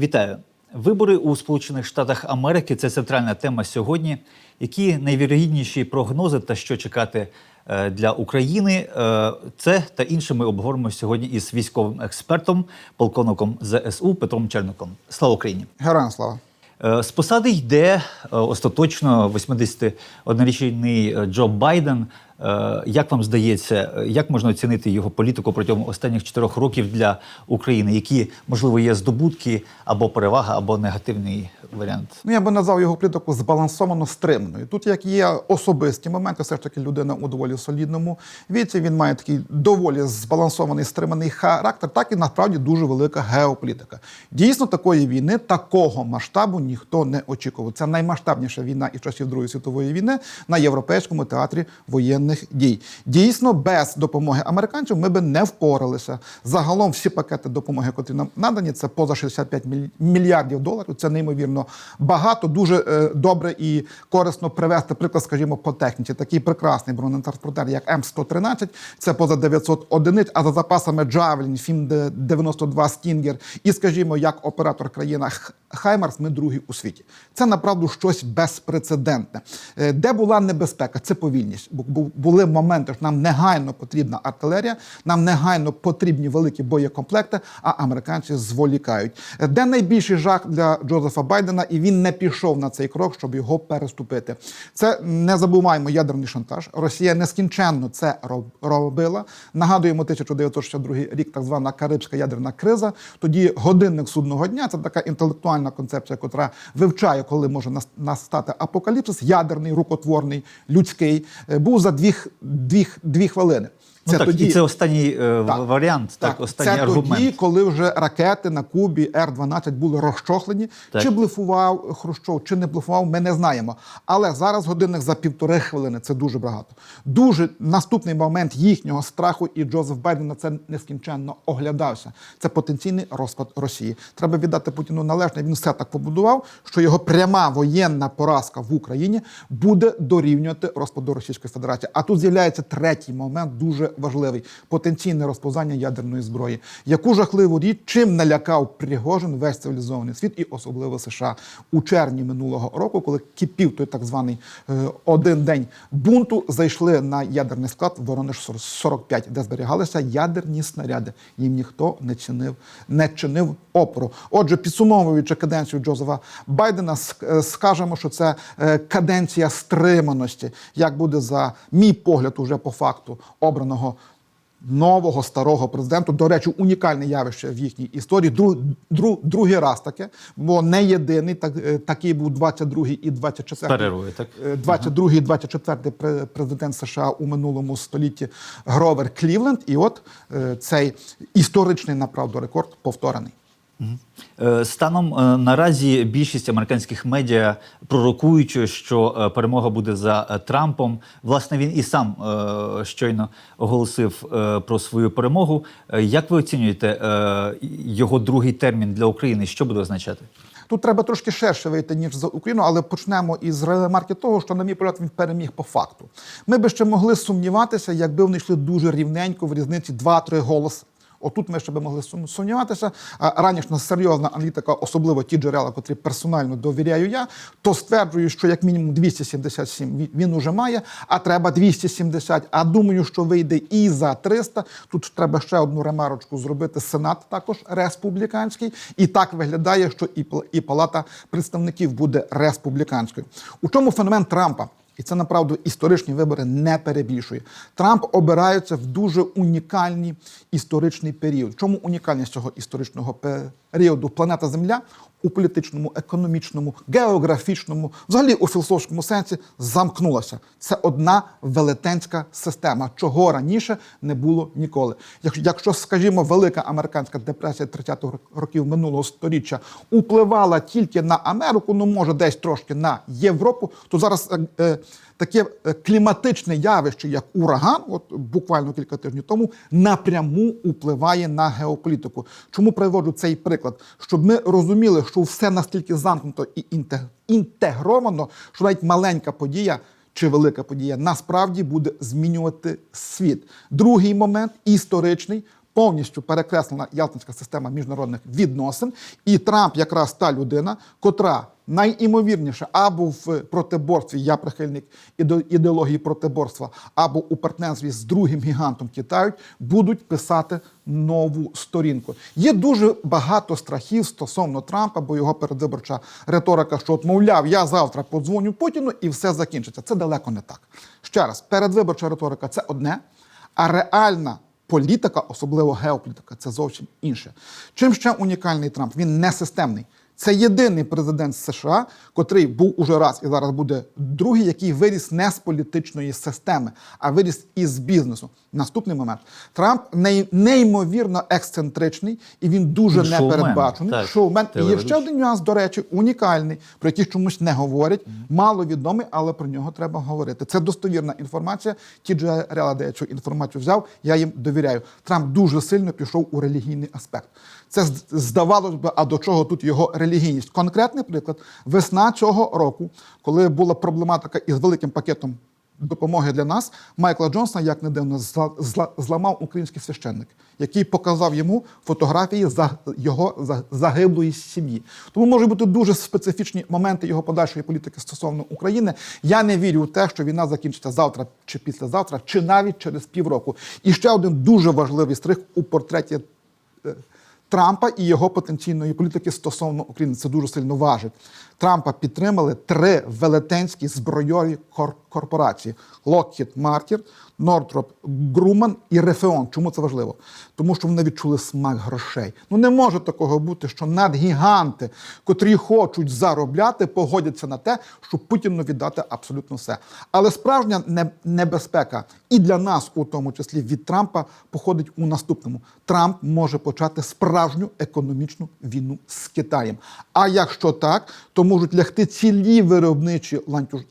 Вітаю! Вибори у Сполучених Штатах Америки це центральна тема сьогодні. Які найвірогідніші прогнози та що чекати е, для України? Е, Це та інше ми обговоримо сьогодні із військовим експертом, полковником ЗСУ Петром Черником. Слава Україні! Героям слава. Е, З посади йде остаточно 81-річний Джо Байден. Е, Як вам здається, як можна оцінити його політику протягом останніх чотирьох років для України? Які можливо є здобутки або перевага, або негативний варіант? Ну, я би назвав його політику збалансовано стриманою. Тут, як є особисті моменти, все ж таки людина у доволі солідному віці. Він має такий доволі збалансований стриманий характер, так і насправді дуже велика геополітика. Дійсно, такої війни, такого масштабу ніхто не очікував. Це наймасштабніша війна із часів Другої світової війни на європейському театрі воєнних дій. Дійсно, без допомоги американців ми би не впоралися. Загалом всі пакети допомоги, котрі нам надані, це поза 65 міль- мільярдів доларів. Це неймовірно багато. Дуже е, добре і корисно привести приклад, скажімо, по техніці. Такий прекрасний бронетранспортер, як М113, це поза 900 одиниць. А за запасами Javelin, Фім 92 Стінгер і, скажімо, як оператор країна Хаймарс, ми другі у світі. Це направду щось безпрецедентне. Е, Де була небезпека? Це повільність. Бу- бу- Були моменти, що нам негайно потрібна артилерія, нам негайно потрібні великі боєкомплекти, а американці зволікають. Де найбільший жах для Джозефа Байдена, і він не пішов на цей крок, щоб його переступити. Це не забуваємо ядерний шантаж. Росія нескінченно це робила. Нагадуємо 1962 рік, так звана Карибська ядерна криза. Тоді годинник судного дня це така інтелектуальна концепція, котра вивчає, коли може настати апокаліпсис, ядерний, рукотворний, людський. е, Був за дві, х- дві, дві хвилини. Ну так, і це останній е, Так. варіант, так, останній це аргумент. тоді, коли вже ракети на Кубі Р-12 були розчохлені. Так. Чи блефував Хрущов, чи не блефував, ми не знаємо. Але зараз годинник за півтори хвилини це дуже багато. Дуже наступний момент їхнього страху, і Джозеф Байден на це нескінченно оглядався. Це потенційний розпад Росії. Треба віддати Путіну належне. Він все так побудував, що його пряма воєнна поразка в Україні буде дорівнювати розпаду Російської Федерації. А тут з'являється третій момент, дуже важливий потенційне розповзання ядерної зброї. Яку жахливу річ чим налякав Пригожин весь цивілізований світ, і особливо США у червні минулого року, коли кипів той так званий е, один день бунту, зайшли на ядерний склад Воронеж 45, де зберігалися ядерні снаряди. Їм ніхто не чинив, не чинив опору. Отже, підсумовуючи каденцію Джозефа Байдена, е, скажемо, що це е, каденція стриманості, як буде за мій погляд, уже по факту обраного. Нового старого президента. до речі, унікальне явище в їхній історії. Друг, друг, другий раз таке, бо не єдиний, так, е, такий був 22-й і 24-й. Так? Е, 22-й, і 24-й президент США у минулому столітті Гровер Клівленд. І от е, цей історичний направду рекорд повторений. Е, Станом е, наразі більшість американських медіа пророкують, що е, перемога буде за Трампом. Власне, він і сам щойно оголосив про свою перемогу. Як ви оцінюєте його другий термін для України? Що буде означати? Тут треба трошки ширше вийти, ніж за Україну, але почнемо із ремарки того, що, на мій погляд, він переміг по факту. Ми би ще могли сумніватися, якби вони йшли дуже рівненько в різниці 2-3 голоси. Отут ми ще би могли сум- сумніватися. А ранішня серйозна аналітика, особливо ті джерела, котрі персонально довіряю я, то стверджую, що як мінімум 277 він- уже має, а треба 270. А думаю, що вийде і за 300. Тут треба ще одну ремарочку зробити. Сенат також республіканський. І так виглядає, що і палата представників буде республіканською. У чому феномен Трампа? І це направду історичні вибори не перебільшує. Трамп обирається в дуже унікальний історичний період. Чому унікальність цього історичного періоду? Планета Земля у політичному, економічному, географічному, взагалі у філософському сенсі замкнулася. Це одна велетенська система, чого раніше не було ніколи. Якщо, скажімо, велика американська депресія 30-х років минулого століття впливала тільки на Америку, ну може десь трошки на Європу, то зараз е, е, таке е, кліматичне явище, як ураган, от буквально кілька тижнів тому, напряму впливає на геополітику. Чому приводжу цей приклад? Щоб ми розуміли, що все настільки замкнуто і інте- інтегровано, що навіть маленька подія. Чи велика подія насправді буде змінювати світ? Другий момент історичний повністю перекреслена Ялтинська система міжнародних відносин, і Трамп якраз та людина, котра найімовірніше або в протиборстві, я прихильник іде- ідеології протиборства, або у партнерстві з другим гігантом Китаю, будуть писати нову сторінку. Є дуже багато страхів стосовно Трампа, бо його передвиборча риторика, що от, мовляв, я завтра подзвоню Путіну і все закінчиться. Це далеко не так. Ще раз, передвиборча риторика це одне, а реальна політика, особливо геополітика, це зовсім інше. Чим ще унікальний Трамп? Він не системний. Це єдиний президент США, котрий був уже раз і зараз буде другий, який виріс не з політичної системи, а виріс із бізнесу. Наступний момент. Трамп неймовірно ексцентричний і він дуже Він шоумен, непередбачений. так, Шоумен. І є ще один нюанс, до речі, унікальний, про який чомусь не говорять. Маловідомий, але про нього треба говорити. Це достовірна інформація. Ті джерела, де я цю інформацію взяв, я їм довіряю. Трамп дуже сильно пішов у релігійний аспект. Це здавалось би, а до чого тут його релігійність? Конкретний приклад: весна цього року, коли була проблематика із великим пакетом допомоги для нас, Майкла Джонсона, як не дивно, зла- зла- зламав український священник, який показав йому фотографії за його за- загиблої сім'ї. Тому можуть бути дуже специфічні моменти його подальшої політики стосовно України. Я не вірю в те, що війна закінчиться завтра чи післязавтра, чи навіть через півроку. І ще один дуже важливий стрих у портреті. Трампа і його потенційної політики стосовно України. Це дуже сильно важить. Трампа підтримали три велетенські збройові кор- корпорації: Lockheed Martin, Northrop Grumman і Raytheon. Чому це важливо? Тому що вони відчули смак грошей. Ну не може такого бути, що надгіганти, котрі хочуть заробляти, погодяться на те, щоб Путіну віддати абсолютно все. Але справжня небезпека і для нас, у тому числі від Трампа, походить у наступному: Трамп може почати справжню економічну війну з Китаєм. А якщо так, то можуть лягти цілі виробничі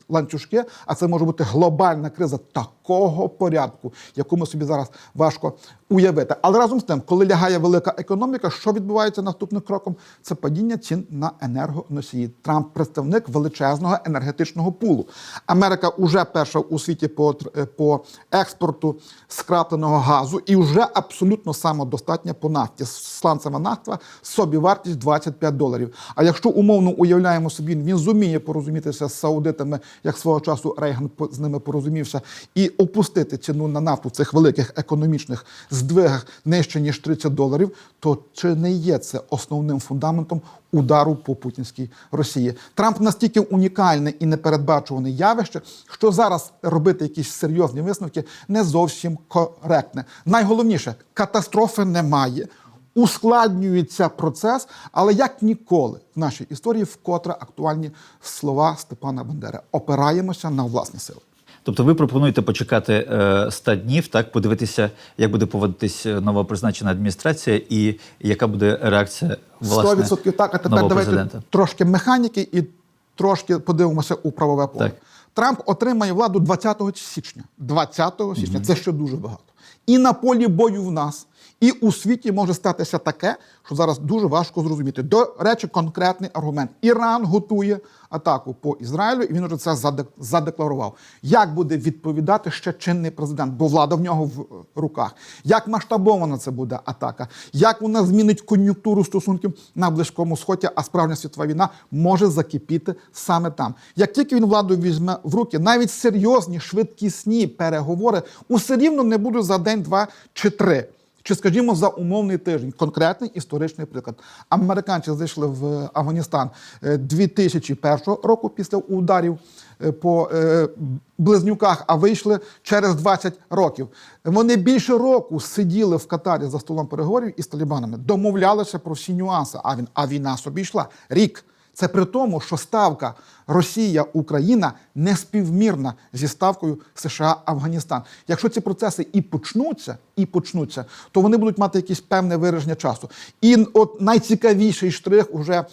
ланцюжки, а це може бути глобальна криза такого порядку, яку ми собі зараз важко уявити. Але разом з тим, коли лягає велика економіка, що відбувається наступним кроком? Це падіння цін на енергоносії. Трамп представник величезного енергетичного пулу. Америка уже перша у світі по, е, по експорту скрапленого газу і вже абсолютно самодостатня по нафті. Сланцева нафта собівартість 25 доларів. А якщо умовно уявляємо собі, він зуміє порозумітися з саудитами, як свого часу Рейган з ними порозумівся, і опустити ціну на нафту в цих великих економічних здвигах нижче ніж 30 доларів, то чи не є це основним фундаментом удару по путінській Росії? Трамп настільки унікальне і непередбачуване явище, що зараз робити якісь серйозні висновки не зовсім коректне. Найголовніше катастрофи немає. Ускладнюється процес, але як ніколи в нашій історії вкотре актуальні слова Степана Бандери. Опираємося на власні сили. Тобто ви пропонуєте почекати е, 100 днів, так подивитися, як буде поводитись е, новопризначена адміністрація і яка буде реакція власне 100% так. А тепер давайте президента. трошки механіки і трошки подивимося у правове поле. Так. Трамп отримає владу 20 січня. 20 січня це ще дуже багато. І на полі бою в нас, і у світі може статися таке, що зараз дуже важко зрозуміти. До речі, конкретний аргумент. Іран готує атаку по Ізраїлю, і він вже це заде- задекларував. Як буде відповідати ще чинний президент, бо влада в нього в е, руках? Як масштабована це буде атака? Як вона змінить кон'юнктуру стосунків на Близькому Сході, а справжня світова війна може закипіти саме там? Як тільки він владу візьме в руки, навіть серйозні швидкісні переговори усе рівно не будуть за день, два чи три. Чи, скажімо, за умовний тиждень, конкретний історичний приклад. Американці зайшли в Афганістан е, 2001 року після ударів е, по е, близнюках, а вийшли через 20 років. Вони більше року сиділи в Катарі за столом переговорів із талібанами, домовлялися про всі нюанси. А він а війна собі йшла рік. Це при тому, що ставка Росія-Україна не співмірна зі ставкою США-Афганістан. Якщо ці процеси і почнуться, і почнуться, то вони будуть мати якесь певне вираження часу. І от найцікавіший штрих уже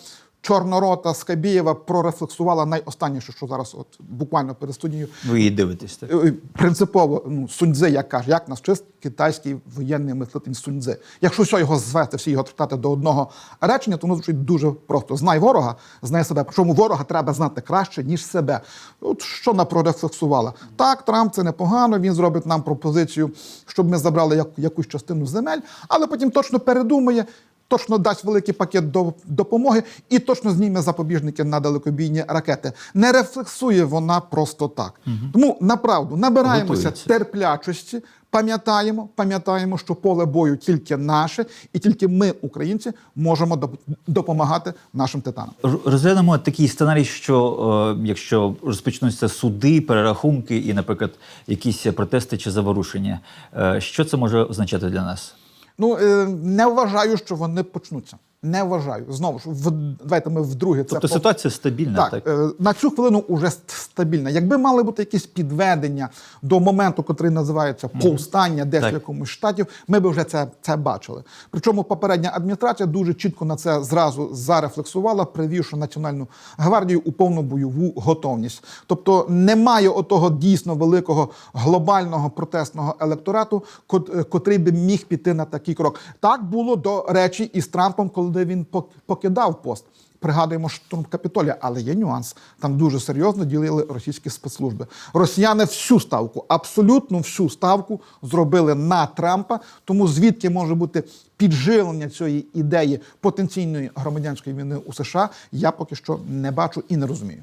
Чорнорота Скабєєва прорефлексувала найостанніше, що зараз, от буквально перед студією, Ви її дивитесь. Так? Е, принципово ну, Суньцзе, як каже, як нас чист китайський воєнний мислитель Суньцзе. Якщо все його звести, всі його трактати до одного речення, то воно звучить дуже просто. Знай ворога, знай себе. Причому ворога треба знати краще, ніж себе. От що вона прорефлексувала. Так, Трамп це непогано, він зробить нам пропозицію, щоб ми забрали як, якусь частину земель, але потім точно передумає. Точно дасть великий пакет до допомоги і точно зніме запобіжники на далекобійні ракети. Не рефлексує вона просто так. Тому направду набираємося Готується. терплячості, пам'ятаємо, пам'ятаємо, що поле бою тільки наше, і тільки ми, українці, можемо доп- допомагати нашим титанам. Розглянемо такий сценарій, що е, якщо розпочнуться суди, перерахунки і, наприклад, якісь протести чи заворушення, е, що це може означати для нас? Ну е, не вважаю, що вони почнуться. Не вважаю. Знову ж в давайте ми вдруге це Тобто пов- ситуація стабільна, Так, так? е, на цю хвилину уже стабільна. Якби мали бути якісь підведення до моменту, котрий називається повстання десь Так. в якомусь штатів, ми б вже це, це бачили. Причому попередня адміністрація дуже чітко на це зразу зарефлексувала, привівши Національну гвардію у повну бойову готовність. Тобто немає отого дійсно великого глобального протестного електорату, е, котрий би міг піти на такий крок. Так було до речі і з Трампом, коли він пок- покидав пост. Пригадуємо штурм Капітолія, але є нюанс. Там дуже серйозно ділили російські спецслужби. Росіяни всю ставку, абсолютно всю ставку зробили на Трампа. Тому звідки може бути підживлення цієї ідеї потенційної громадянської війни у США, я поки що не бачу і не розумію.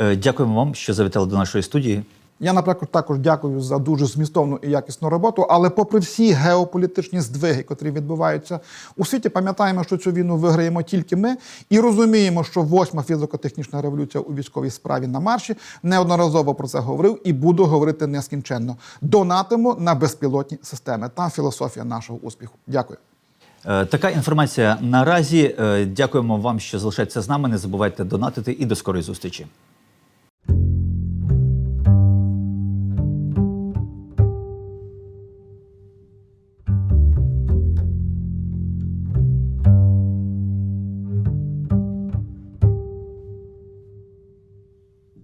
Е, Дякуємо вам, що завітали до нашої студії. Я, наприклад, також дякую за дуже змістовну і якісну роботу. Але, попри всі геополітичні здвиги, котрі відбуваються у світі, пам'ятаємо, що цю війну виграємо тільки ми, і розуміємо, що восьма фізико-технічна революція у військовій справі на марші неодноразово про це говорив і буду говорити нескінченно. Донатимо на безпілотні системи. Там філософія нашого успіху. Дякую. Е, Така інформація наразі. Е, Дякуємо вам, що залишаєтеся з нами. Не забувайте донатити і до скорої зустрічі.